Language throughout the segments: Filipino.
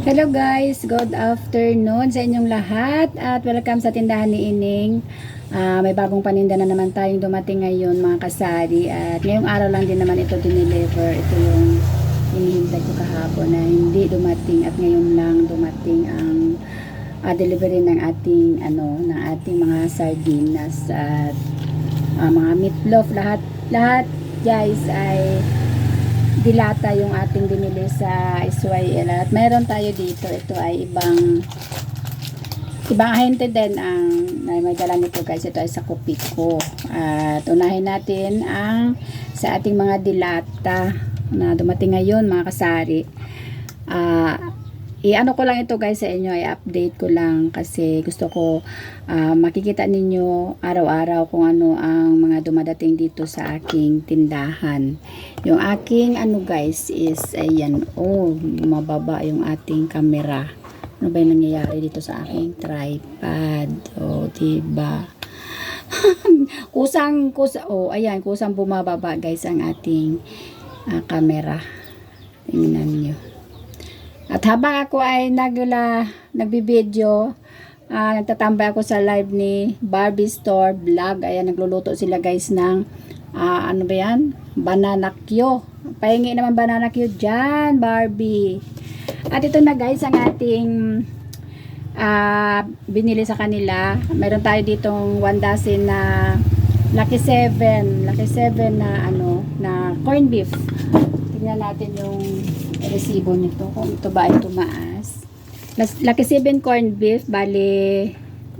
Hello guys, good afternoon sa inyong lahat at welcome sa tindahan ni Ining. Ah, may bagong paninda na naman tayong dumating ngayon mga kasari at ngayong araw lang din naman ito dineliver. Ito yung hinihintay ko kahapon na hindi dumating at ngayon lang dumating ang ah, delivery ng ating ano ng ating mga sardinas at ah, mga meatloaf lahat lahat guys ay dilata yung ating binili sa SYL at meron tayo dito. Ito ay ibang ibang ahente din ang na may dala nito guys. Ito ay sa Kopiko at unahin natin ang sa ating mga dilata na dumating ngayon mga kasari. Ah i-ano ko lang ito guys sa inyo. I-update ko lang kasi gusto ko ah, makikita ninyo araw-araw kung ano ang mga dumadating dito sa aking tindahan. Yung aking ano guys is ayan oh mababa yung ating camera. Ano ba yung nangyayari dito sa aking tripod? Oh diba? Kusang kusa oh ayan kusang bumababa guys ang ating ah, camera. Tingnan nyo at habang ako ay nagla, nagbibideo, ah, nagtatambay ako sa live ni Barbie Store Vlog. Ayan, nagluluto sila guys ng, ah, ano ba yan? Banana Q. Pahingi naman banana Q dyan, Barbie. At ito na guys, ang ating ah, binili sa kanila. Meron tayo ditong 1 dozen na Lucky 7. Lucky 7 na ano, na corned beef. Tingnan natin yung resibo nito kung ito ba ay tumaas. Lucky 7 corned beef, bali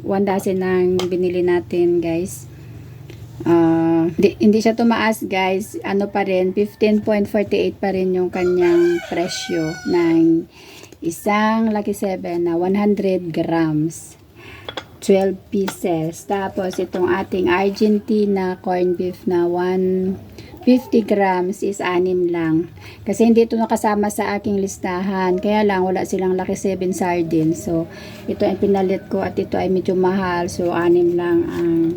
1 dozen ang binili natin guys. Ah, di- hindi siya tumaas guys. Ano pa rin, 15.48 pa rin yung kanyang presyo ng isang Lucky 7 na 100 grams. 12 pieces. Tapos itong ating Argentina corned beef na 150 grams is anim lang. Kasi hindi ito nakasama sa aking listahan. Kaya lang wala silang Lucky 7 sardines. So ito ay pinalit ko at ito ay medyo mahal. So anim lang ang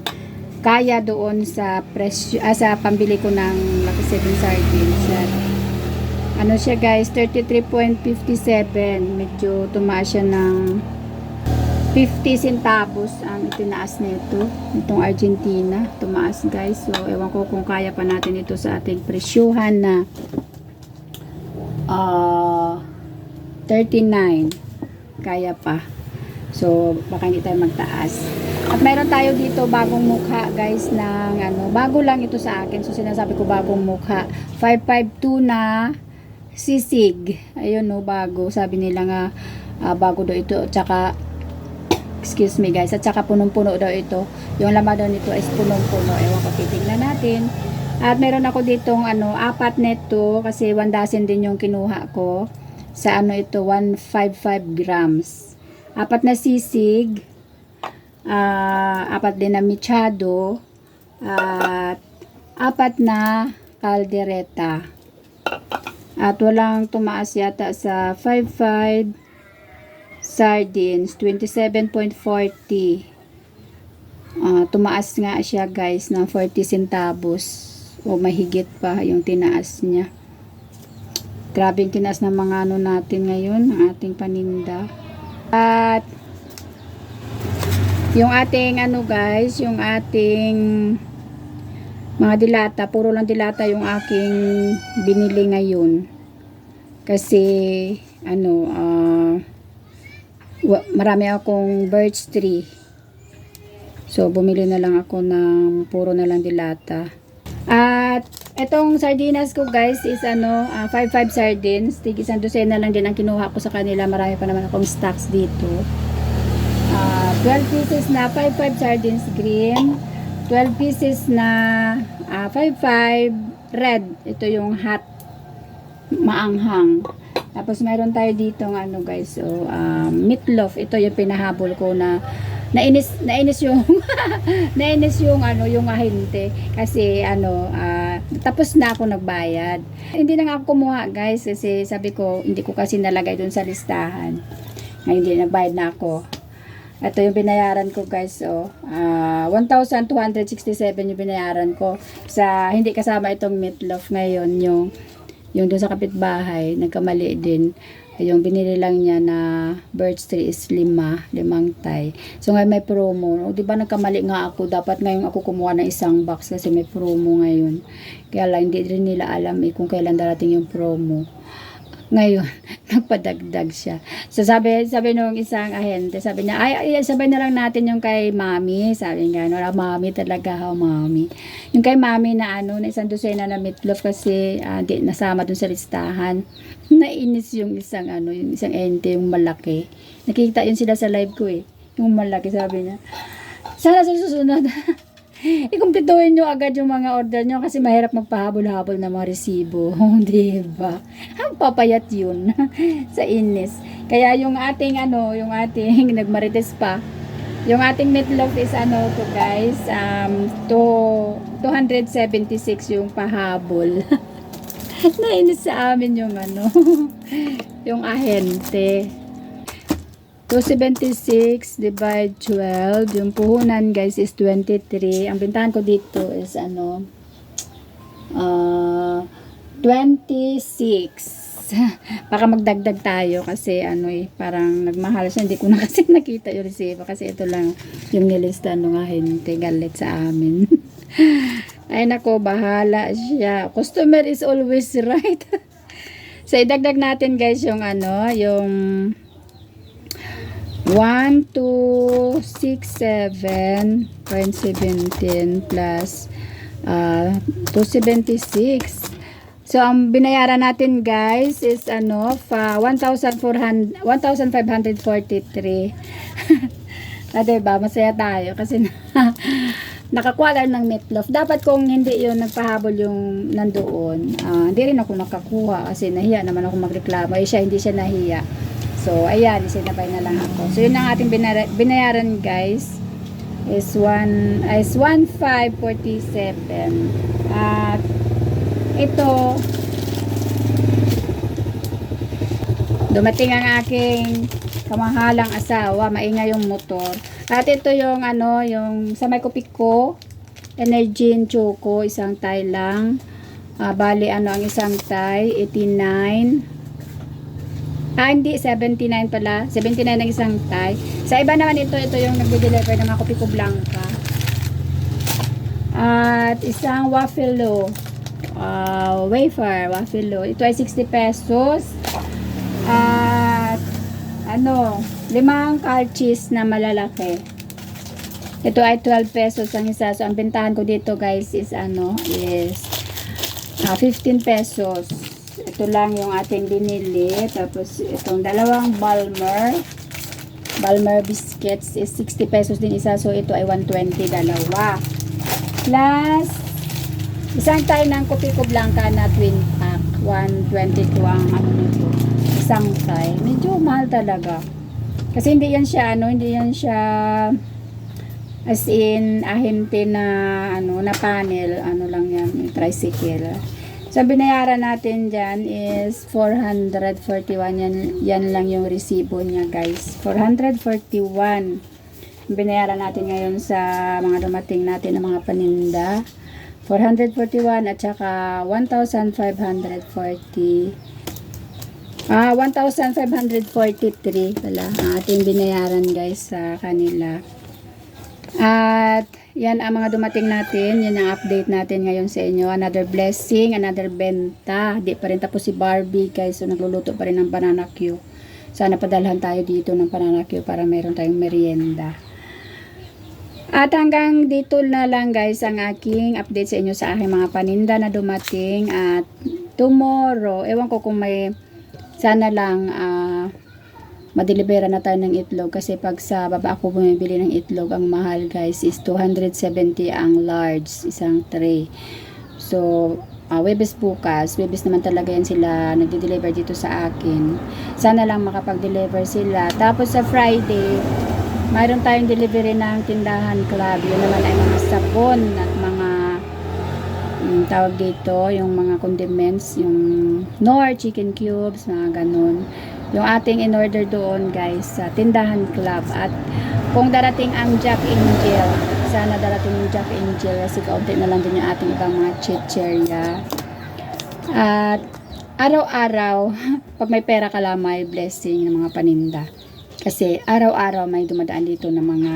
kaya doon sa presyo ah, sa pambili ko ng Lucky 7 sardines. At ano siya guys, 33.57. Medyo tumaas siya ng 50 centavos ang itinaas nito. Itong Argentina. Tumaas guys. So, ewan ko kung kaya pa natin ito sa ating presyuhan na ah 39. Kaya pa. So, baka hindi tayo magtaas. At meron tayo dito bagong mukha guys ng ano, bago lang ito sa akin. So, sinasabi ko bagong mukha. 552 na sisig. Ayun no, bago. Sabi nila nga ah, bago daw ito. Tsaka excuse me guys, at saka punong-puno daw ito. Yung laman daw nito is punong-puno. Ewan ko, titignan natin. At meron ako ditong ano, apat neto kasi 1 dozen din yung kinuha ko. Sa ano ito, 155 grams. Apat na sisig. ah, apat din na michado. At apat na kaldereta. At walang tumaas yata sa 55 sardines 27.40 Ah, tumaas nga siya guys ng 40 centavos. O mahigit pa yung tinaas niya. Grabe yung tinaas ng mga ano natin ngayon ng ating paninda. At yung ating ano guys yung ating mga dilata puro lang dilata yung aking binili ngayon. Kasi ano ah wa- marami akong birch tree. So, bumili na lang ako ng puro na lang dilata. At, etong sardinas ko guys is ano, ah, 5-5 sardines. Tig isang dosena lang din ang kinuha ko sa kanila. Marami pa naman akong stocks dito. Ah, 12 pieces na 5-5 sardines green. 12 pieces na ah, 5-5 red. Ito yung hot maanghang. Tapos meron tayo dito ng ano guys, so um, meatloaf. Ito yung pinahabol ko na nainis nainis yung nainis yung ano yung ahente kasi ano ah, tapos na ako nagbayad. Hindi na nga ako kumuha guys kasi sabi ko hindi ko kasi nalagay dun sa listahan. Ngayon hindi nagbayad na ako. Ito yung binayaran ko guys. So, ah 1,267 yung binayaran ko. Sa hindi kasama itong meatloaf ngayon yung Yung doon sa kapitbahay, nagkamali din. Yung binili lang niya na birch tree is lima, limang tay. So ngayon may promo. O, di ba nagkamali nga ako, dapat ngayon ako kumuha ng isang box kasi may promo ngayon. Kaya lang, hindi rin nila alam eh kung kailan darating yung promo. Ngayon, nagpadagdag siya. So sabi, sabi nung isang ahente, sabi niya, ay, ay sabay na lang natin yung kay mami. Sabi niya, no, mami talaga, ha, mami. Yung kay mami na ano, na isang dosena na meatloaf kasi ah, di, nasama dun sa listahan. Nainis yung isang ano, yung isang ente, yung malaki. Nakikita yun sila sa live ko eh. Yung malaki, sabi niya. Sana sa susunod, ikumpletuhin nyo agad yung mga order nyo kasi mahirap magpahabol-habol ng mga resibo. di ba? Ang papayat yun sa inis. Kaya yung ating ano, yung ating nagmarites pa, yung ating meatloaf is ano to guys, um, to 276 yung pahabol. Nainis sa amin yung ano, yung ahente. 276 divide 12. Yung puhunan guys is 23. Ang bintahan ko dito is ano, uh, 26. Baka magdagdag tayo kasi ano eh, parang nagmahal siya. Hindi ko na kasi nakita yung resibo kasi ito lang yung nilista nung ahente galit sa amin. Ay nako, bahala siya. Customer is always right. so idagdag natin guys yung ano, yung 1, 2, 6, 7, 0.17 plus uh, 276. So, ang binayaran natin guys is ano, fa 1,400 1,543. ah, diba? Masaya tayo kasi na, nakakuha lang ng meatloaf. Dapat kung hindi yun nagpahabol yung nandoon, ah, hindi rin ako nakakuha kasi nahiya naman ako magreklamo. Eh, siya hindi siya nahiya. So, ayan, isinabay na lang ako. So, yun ang ating binayaran, guys. Is 1, is 1,547. At, ito, dumating ang aking kamahalang asawa. Maingay yung motor. At ito yung, ano, yung sa may kupik ko, Energin Choco, isang tay lang. Ah, bali, ano, ang isang tay, 89. Ah, hindi, 79 pala. 79 ang isang tie. Sa iba naman ito, ito yung nagde-deliver ng mga kopi ko blanca. At isang waffle uh, wafer, waffle Ito ay 60 pesos. At ano, limang car cheese na malalaki. Ito ay 12 pesos ang isa. So, ang bentahan ko dito guys is ano, is ah, 15 pesos ito lang yung ating binili. Tapos itong dalawang Balmer. Balmer biscuits is 60 pesos din isa. So ito ay 120 dalawa. Plus isang tayo ng Kopiko Blanca na twin pack. 122 ang ano nito. Isang tayo medyo mahal talaga. Kasi hindi yan siya ano hindi yan siya as in ahente na ano na panel. Ano lang yan tricycle So, binayaran natin dyan is 441. Yan, yan lang yung resibo niya, guys. 441. Binayaran natin ngayon sa mga dumating natin ng mga paninda. 441 at saka 1,540. Ah, 1,543 pala ang ating binayaran, guys, sa kanila. At, yan ang mga dumating natin. Yan ang update natin ngayon sa inyo. Another blessing, another benta. Di pa rin tapos si Barbie guys. So nagluluto pa rin ng banana Q. Sana padalhan tayo dito ng banana Q para meron tayong merienda. At hanggang dito na lang guys ang aking update sa inyo sa aking mga paninda na dumating. At tomorrow, ewan ko kung may sana lang ah madelibera na tayo ng itlog kasi pag sa baba ako bumibili ng itlog ang mahal guys is 270 ang large isang tray. So uh, Webes bukas Webes naman talaga yan sila nagde-deliver dito sa akin. Sana lang makapag-deliver sila. Tapos sa Friday mayroon tayong delivery ng tindahan club. Yun naman ay mga sabon at mga yung tawag dito, yung mga condiments, yung Nor chicken cubes, mga ganun. Yung ating in-order doon, guys, sa Tindahan Club. At kung darating ang Jack Angel, sana darating yung Jack Angel kasi kaunti na lang din yung ating ibang mga chicheria. At araw-araw, pag may pera ka lang, may blessing ng mga paninda. Kasi araw-araw may dumadaan dito ng mga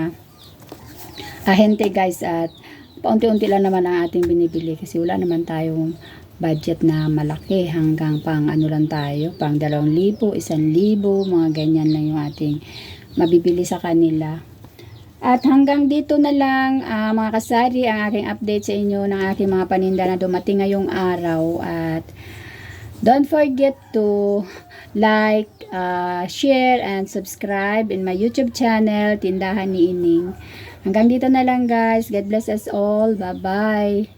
ahente guys at paunti-unti lang naman ang ating binibili kasi wala naman tayong budget na malaki hanggang pang ano lang tayo, pang dalawang libo, isang libo, mga ganyan lang yung ating mabibili sa kanila. At hanggang dito na lang ah, mga kasari ang aking update sa inyo ng aking mga paninda na dumating ngayong araw at don't forget to like, ah, share, and subscribe in my YouTube channel, Tindahan ni Ining. Hanggang dito na lang guys. God bless us all. Bye-bye.